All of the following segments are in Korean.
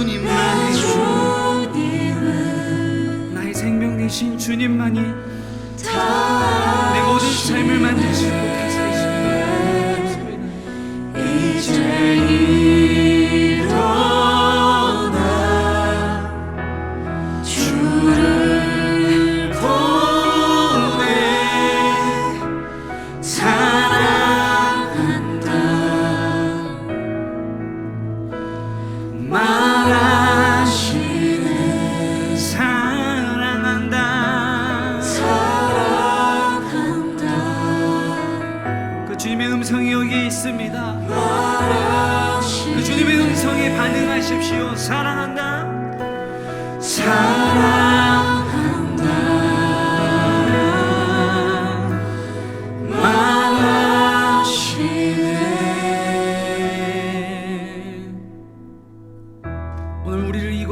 주님만이 나의 생명 대신 주님만이 내 모든 삶을 만드시고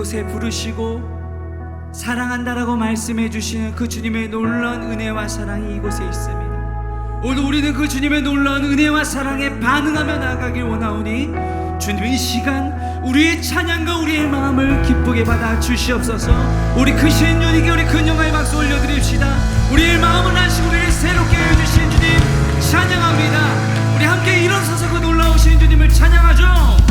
곳에 부르시고 사랑한다라고 말씀해 주시는 그 주님의 놀라운 은혜와 사랑이 이곳에 있습니다. 오늘 우리는 그 주님의 놀라운 은혜와 사랑에 반응하며 나가길 원하오니 주님 이 시간 우리의 찬양과 우리의 마음을 기쁘게 받아 주시옵소서. 우리 크신 주님께 우리 큰 영광의 박수 올려드립시다. 우리의 마음을 하시고 우리를 새롭게 해주신 주님 찬양합니다. 우리 함께 일어서서 그 놀라우신 주님을 찬양하죠.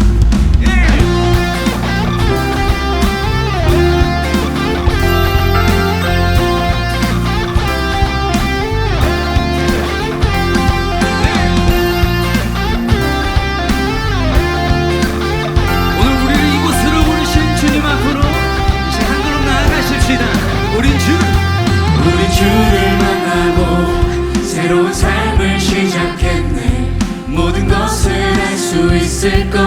주를 만나고 새로운 삶을 시작했네. 모든 것을 알 수 있을 거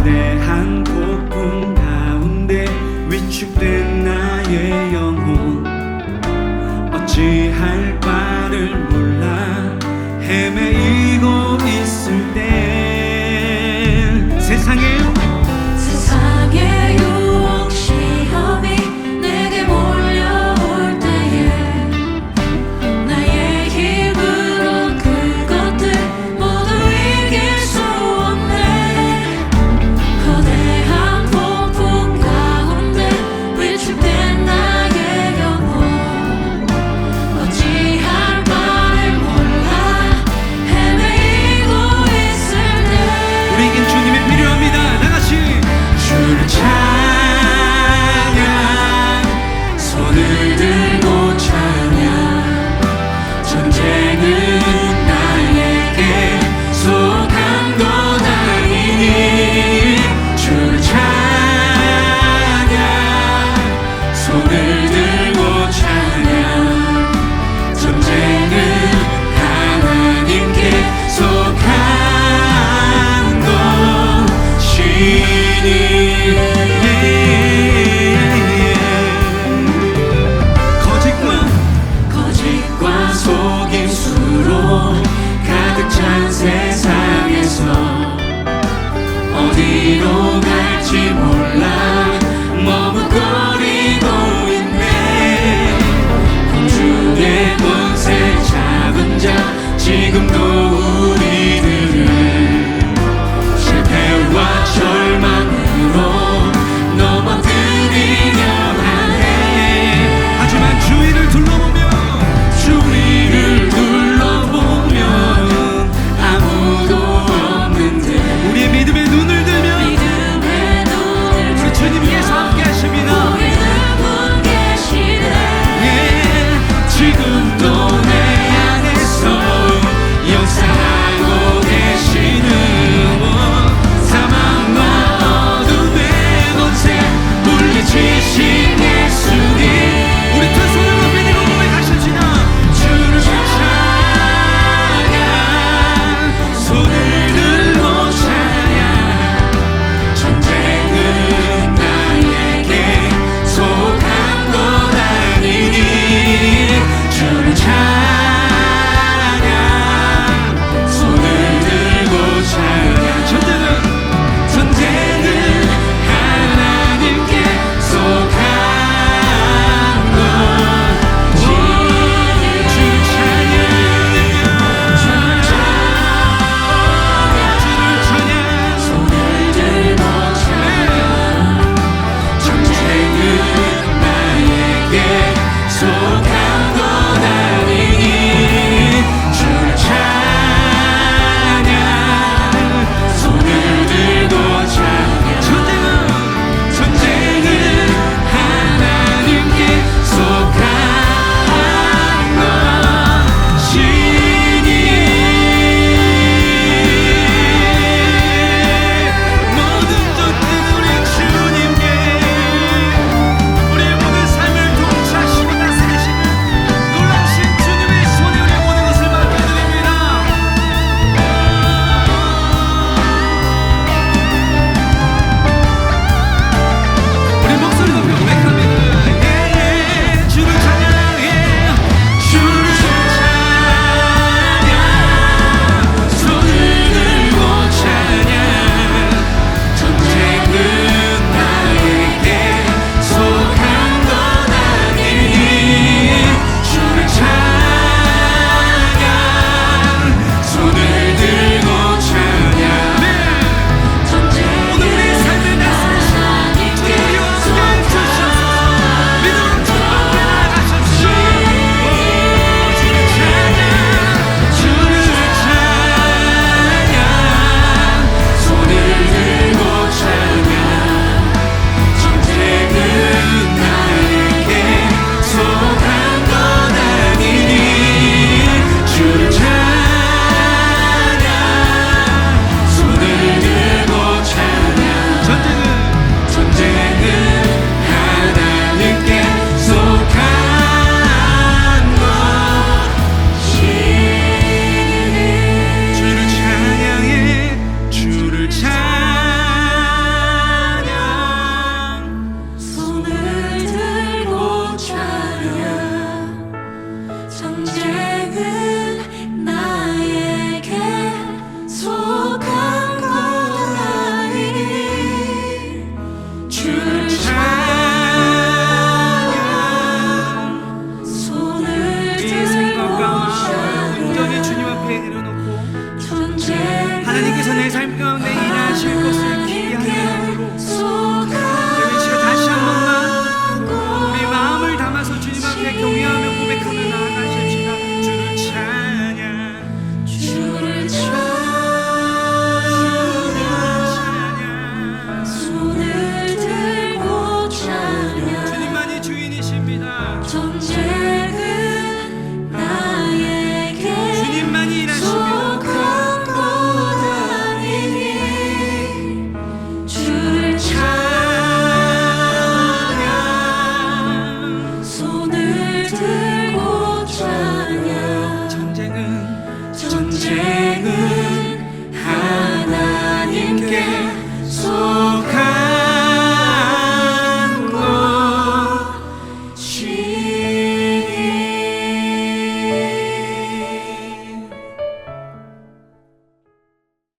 거대한 폭풍 가운데 위축된 나의 영혼. 어찌할 바를 몰라 헤매